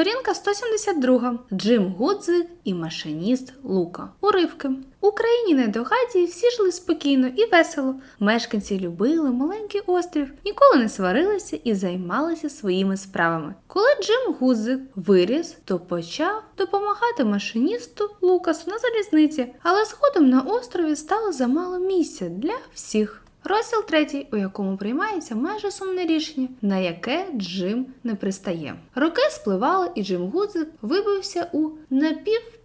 Сторінка 172. Джим Гудзик і машиніст Лука. Уривки. У країні недогадії всі жили спокійно і весело. Мешканці любили маленький острів, ніколи не сварилися і займалися своїми справами. Коли Джим Гудзик виріс, то почав допомагати машиністу Лукасу на залізниці, але згодом на острові стало замало місця для всіх. Розділ третій, у якому приймається майже сумне рішення, на яке Джим не пристає. Роки спливали, і Джим Гудзик вибився у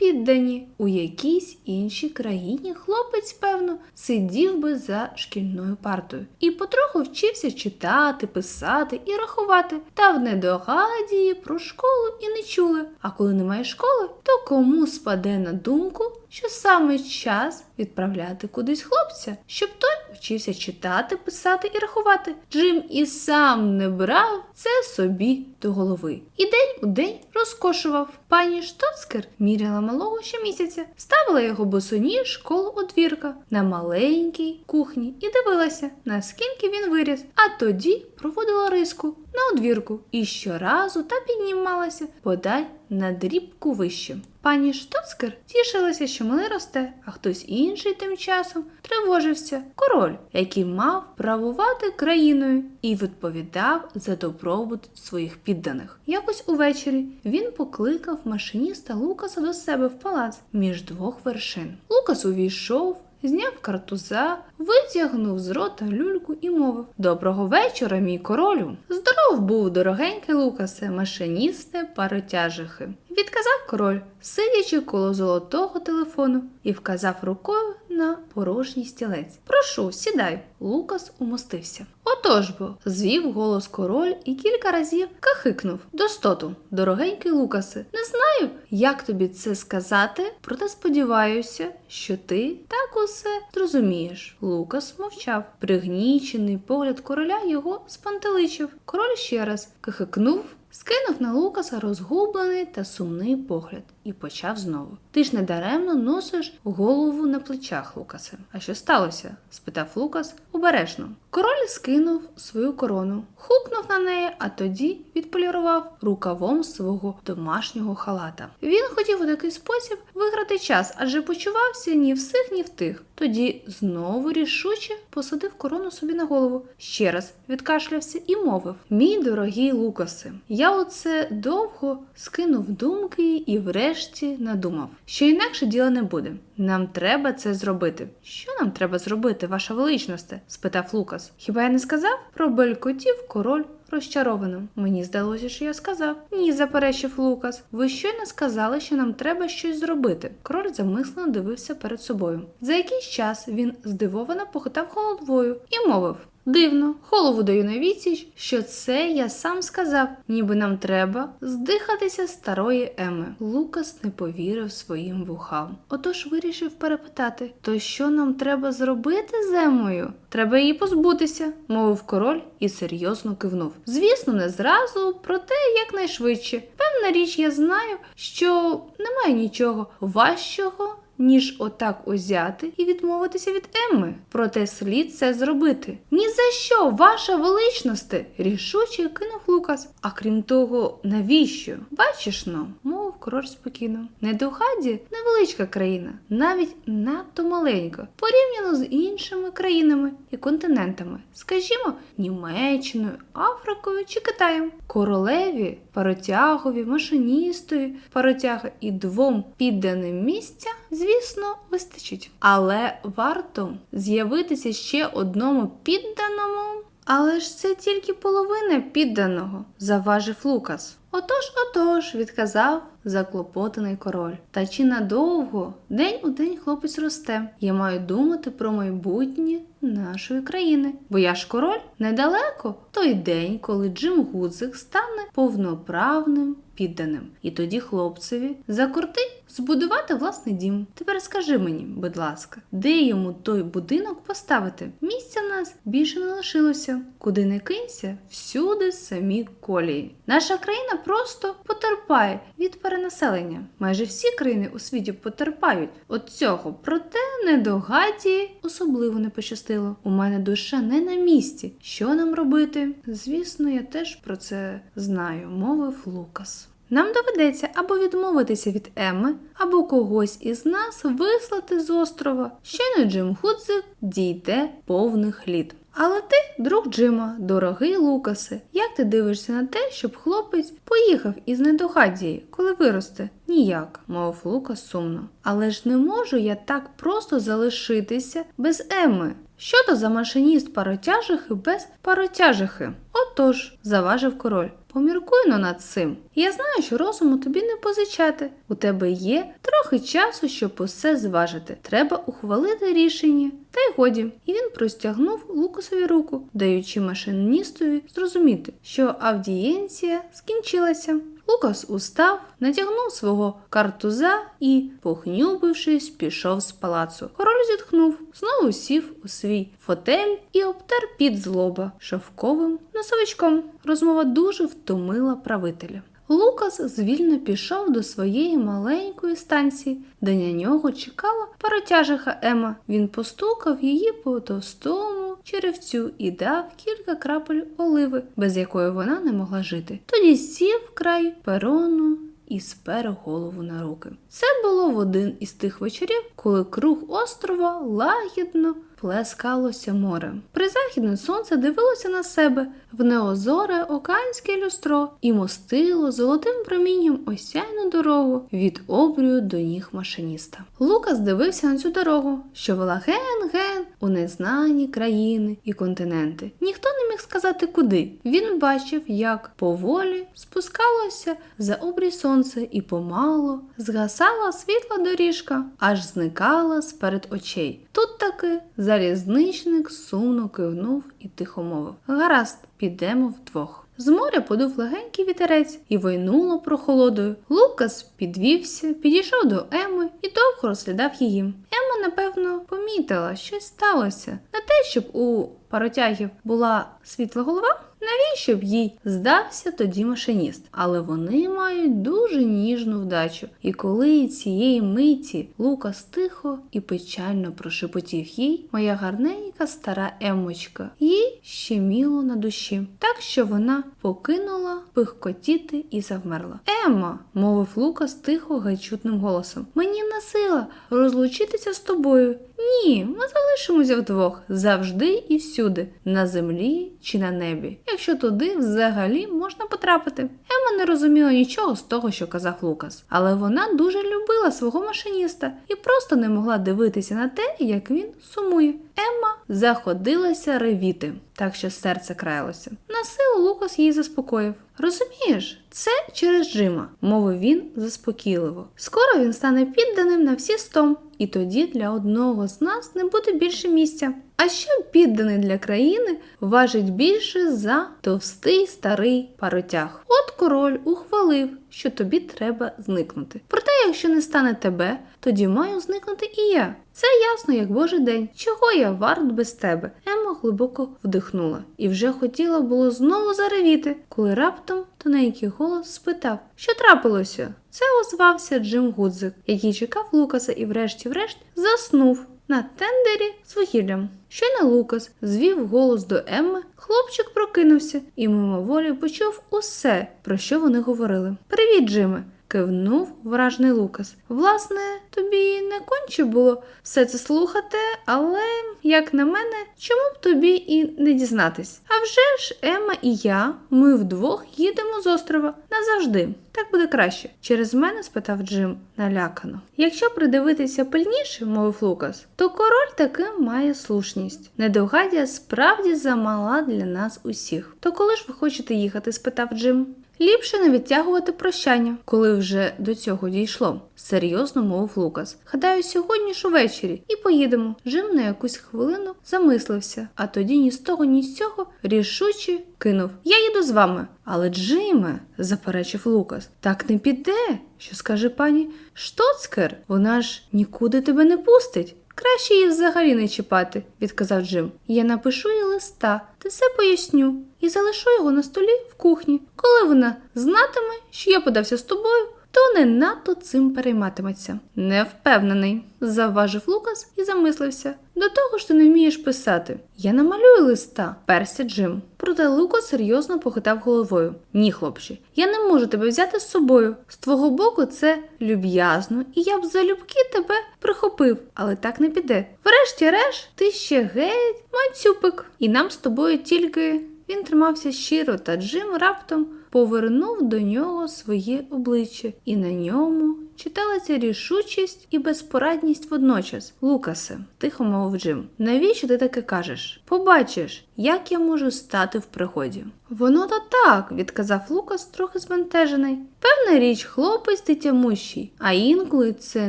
напівпіддані. У якійсь іншій країні хлопець, певно, сидів би за шкільною партою і потроху вчився читати, писати і рахувати. Та в недогадії про школу і не чули. А коли немає школи, то кому спаде на думку, що саме час відправляти кудись хлопця, щоб той вчився читати, писати і рахувати. Джим і сам не брав це собі до голови. І день у день розкошував. Пані Штоцкер міряла малого щомісяця, ставила його босоніж коло одвірка на маленькій кухні і дивилася, наскільки він виріс. А тоді проводила риску на одвірку і щоразу та піднімалася подай на дрібку вище. Пані Штуцкер тішилася, що мили росте, а хтось інший тим часом тривожився. Король, який мав правувати країною і відповідав за добробут своїх підданих. Якось увечері він покликав машиніста Лукаса до себе в палац між двох вершин. Лукас увійшов. Зняв картуза, витягнув з рота люльку і мовив Доброго вечора, мій королю. Здоров був дорогенький Лукасе, машиністе паротяжихи. Відказав король, сидячи коло золотого телефону, і вказав рукою на порожній стілець. Прошу, сідай. Лукас умостився. Отож бо, звів голос король і кілька разів кахикнув. Достоту, дорогенький Лукасе, не знаю, як тобі це сказати, проте сподіваюся, що ти так усе зрозумієш. Лукас мовчав. Пригнічений погляд короля його спантеличив. Король ще раз кахикнув. Скинув на Лукаса розгублений та сумний погляд і почав знову. Ти ж недаремно носиш голову на плечах, Лукасе. А що сталося? спитав Лукас обережно. Король скинув свою корону, хукнув на неї, а тоді відполірував рукавом свого домашнього халата. Він хотів у такий спосіб виграти час, адже почувався ні в сих, ні в тих. Тоді знову рішуче посадив корону собі на голову, ще раз відкашлявся і мовив: Мій дорогий Лукасе, я оце довго скинув думки і врешті надумав, що інакше діла не буде. Нам треба це зробити. Що нам треба зробити, ваша величність? спитав Лукас. Хіба я не сказав? Пробелькотів король розчаровано. Мені здалося, що я сказав. Ні, заперечив Лукас. Ви щойно сказали, що нам треба щось зробити. Король замислено дивився перед собою. За якийсь час він здивовано похитав головою і мовив. Дивно, голову даю на відсіч, що це я сам сказав, ніби нам треба здихатися старої Еми. Лукас не повірив своїм вухам. Отож вирішив перепитати: то що нам треба зробити з Емою? Треба її позбутися, мовив король і серйозно кивнув. Звісно, не зразу, проте якнайшвидше. Певна річ, я знаю, що немає нічого важчого ніж отак узяти і відмовитися від Емми. Проте слід це зробити. Ні за що, ваша величносте, рішуче кинув Лукас. А крім того, навіщо? Бачиш но, мовив король спокійно. Недогаді невеличка країна, навіть надто маленька, порівняно з іншими країнами і континентами, скажімо, Німеччиною, Африкою чи Китаєм. Королеві, паротягові, машиністові, паротяга і двом підданим місця, звісно, вистачить. Але варто з'явитися ще одному підданому. Але ж це тільки половина підданого, заважив Лукас. Отож, отож, відказав заклопотаний король. Та чи надовго день у день хлопець росте. Я маю думати про майбутнє нашої країни. Бо я ж король недалеко той день, коли Джим Гудзик стане повноправним підданим. І тоді хлопцеві закортить збудувати власний дім. Тепер скажи мені, будь ласка, де йому той будинок поставити? Місця в нас більше не лишилося. Куди не кинься, всюди самі колії. Наша країна просто потерпає від перенаселення. Майже всі країни у світі потерпають від цього. Проте недогаді особливо не пощастило. У мене душа не на місці. Що нам робити? Звісно, я теж про це знаю, мовив Лукас. Нам доведеться або відмовитися від Емми, або когось із нас вислати з острова. Щойно Джим Гудзик дійде повних літ. Але ти, друг Джима, дорогий Лукасе, як ти дивишся на те, щоб хлопець поїхав із недогадії, коли виросте? Ніяк, мовив Лукас сумно. Але ж не можу я так просто залишитися без Емми. Що то за машиніст паротяжихи без паротяжихи? Отож, заважив король. Поміркуй но над цим. Я знаю, що розуму тобі не позичати. У тебе є трохи часу, щоб усе зважити. Треба ухвалити рішення. Та й годі. І він простягнув Лукасові руку, даючи машиністові зрозуміти, що авдієнція скінчилася. Лукас устав, натягнув свого картуза і, похнюбившись, пішов з палацу. Король зітхнув, знову сів у свій фотель і обтер під злоба шовковим носовичком. Розмова дуже втомила правителя. Лукас звільно пішов до своєї маленької станції, де на нього чекала паротяжиха Ема. Він постукав її по товстому черевцю і дав кілька крапель оливи, без якої вона не могла жити. Тоді сів край перону і спер голову на руки. Це було в один із тих вечорів, коли круг острова лагідно плескалося морем. Призахідне сонце дивилося на себе в неозоре океанське люстро і мостило золотим промінням осяйну дорогу від обрію до ніг машиніста. Лукас дивився на цю дорогу, що вела ген-ген у незнані країни і континенти. Ніхто не сказати куди. Він бачив, як поволі спускалося за обрій сонце і помало згасала світла доріжка, аж зникала сперед очей. Тут таки залізничник сумно кивнув і тихо мовив Гаразд, підемо вдвох. З моря подув легенький вітерець і войнуло прохолодою. Лукас підвівся, підійшов до Еми і довго розглядав її. Ема, напевно, помітила, щось сталося. Не те, щоб у паротягів була світла голова. Навіщо б їй здався тоді машиніст? Але вони мають дуже ніжну вдачу. І коли цієї миті Лукас тихо і печально прошепотів їй, моя гарненька стара Емочка, їй щеміло на душі, так що вона покинула пихкотіти і завмерла. Емма, мовив Лукас тихо гайчутним голосом, мені не сила розлучитися з тобою. Ні, ми залишимося вдвох завжди і всюди, на землі чи на небі, якщо туди взагалі можна потрапити. Ема не розуміла нічого з того, що казав Лукас, але вона дуже любила свого машиніста і просто не могла дивитися на те, як він сумує. Емма заходилася ревіти, так що серце краялося. На силу Лукас її заспокоїв. Розумієш, це через Джима, мовив він заспокійливо. Скоро він стане підданим на всі сто, і тоді для одного з нас не буде більше місця. А що підданий для країни важить більше за товстий старий паротяг? От король ухвалив, що тобі треба зникнути. Проте, якщо не стане тебе, тоді маю зникнути і я. Це ясно, як божий день. Чого я варт без тебе? Емма глибоко вдихнула і вже хотіла було знову заревіти, коли раптом тоненький голос спитав, що трапилося. Це озвався Джим Гудзик, який чекав Лукаса і врешті-врешт заснув на тендері з вугіллям. Щойно Лукас звів голос до Емми, хлопчик прокинувся і мимоволі почув усе, про що вони говорили. Привіт, Джиме! Кивнув вражений Лукас. Власне, тобі не конче було все це слухати, але, як на мене, чому б тобі і не дізнатись? А вже ж Емма і я, ми вдвох їдемо з острова назавжди. Так буде краще. Через мене? спитав Джим налякано. Якщо придивитися пильніше, мовив Лукас, то король таки має слушність. Недогадя справді замала для нас усіх. То коли ж ви хочете їхати? спитав Джим. Ліпше не відтягувати прощання, коли вже до цього дійшло, серйозно мовив Лукас. Гадаю, сьогодні ж увечері і поїдемо. Джим на якусь хвилину замислився, а тоді ні з того, ні з цього рішуче кинув: Я їду з вами. Але Джиме, заперечив Лукас, так не піде. Що скаже пані Штоцкер? Вона ж нікуди тебе не пустить. Краще її взагалі не чіпати, відказав Джим. Я напишу їй листа ти все поясню і залишу його на столі в кухні. Коли вона знатиме, що я подався з тобою, то не надто цим перейматиметься. Не впевнений, завважив Лукас і замислився. До того ж ти не вмієш писати. Я намалюю листа, перся Джим. Проте Лука серйозно похитав головою. Ні, хлопче, я не можу тебе взяти з собою. З твого боку це люб'язно, і я б залюбки тебе прихопив, але так не піде. Врешті-решт, ти ще геть мацюпик, і нам з тобою тільки. Він тримався щиро, та Джим раптом повернув до нього своє обличчя, і на ньому читалася рішучість і безпорадність водночас. Лукасе, тихо мовив Джим, навіщо ти таке кажеш? Побачиш, як я можу стати в пригоді. Воно то так, відказав Лукас, трохи збентежений. Певна річ, хлопець ти тямущий, а інколи це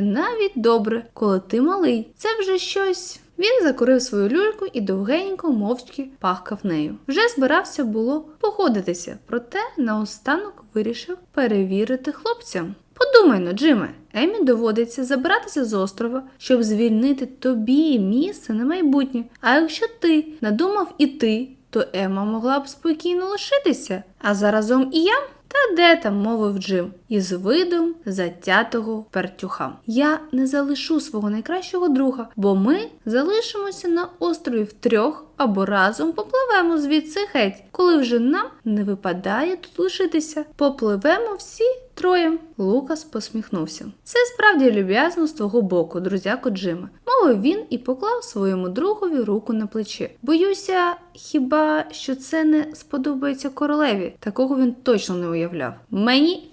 навіть добре, коли ти малий. Це вже щось. Він закурив свою люльку і довгенько мовчки пахкав нею. Вже збирався було погодитися, проте наостанок вирішив перевірити хлопцям. Подумай ну, Джиме, Емі доводиться забиратися з острова, щоб звільнити тобі місце на майбутнє. А якщо ти надумав іти, то Ема могла б спокійно лишитися, а заразом і я. Та де там, мовив Джим, із видом затятого пертюха. Я не залишу свого найкращого друга, бо ми залишимося на острові втрьох або разом попливемо звідси геть, коли вже нам не випадає тут лишитися. Попливемо всі троє. Лукас посміхнувся. Це справді люб'язно з твого боку, друзяко Джима, мовив він і поклав своєму другові руку на плече. Боюся, хіба що це не сподобається королеві. Такого він точно не уявляв. Мені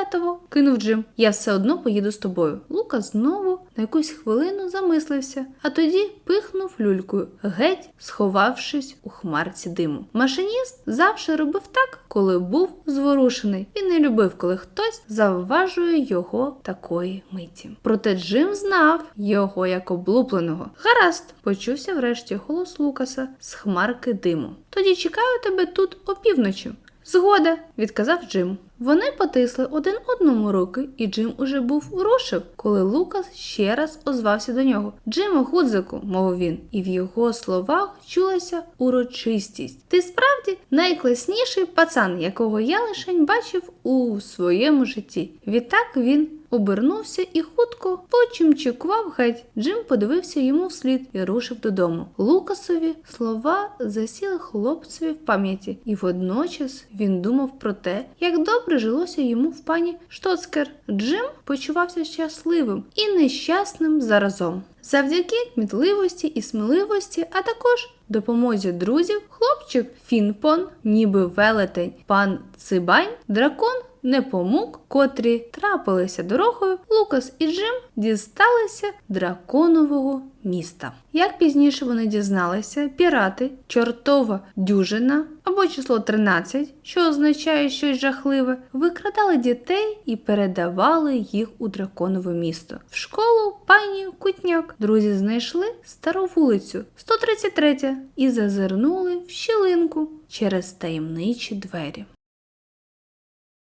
фіолетово, кинув Джим. Я все одно поїду з тобою. Лукас знову на якусь хвилину замислився, а тоді пихнув люлькою, геть сховавшись у хмарці диму. Машиніст завжди робив так, коли був зворушений. Він не любив, коли хтось завважує його такої миті. Проте Джим знав його як облупленого. Гаразд, почувся врешті голос Лукаса з хмарки диму. Тоді чекаю тебе тут опівночі. Згода, відказав Джим. Вони потисли один одному руки, і Джим уже був рушив, коли Лукас ще раз озвався до нього. Джиме Гудзику, мовив він, і в його словах чулася урочистість. Ти справді найкласніший пацан, якого я лишень бачив у своєму житті. Відтак він обернувся і хутко почимчикував геть. Джим подивився йому вслід і рушив додому. Лукасові слова засіли хлопцеві в пам'яті, і водночас він думав про те, як добре жилося йому в пані Штоцкер. Джим почувався щасливим і нещасним заразом. Завдяки кмітливості і сміливості, а також допомозі друзів, хлопчик Фінпон, ніби велетень, пан Цибань, дракон непомук, котрі трапилися дорогою, Лукас і Джим дісталися драконового міста. Як пізніше вони дізналися, пірати, чортова дюжина або число 13, що означає щось жахливе, викрадали дітей і передавали їх у драконове місто. В школу пані Кутняк друзі знайшли стару вулицю 133 і зазирнули в щілинку через таємничі двері.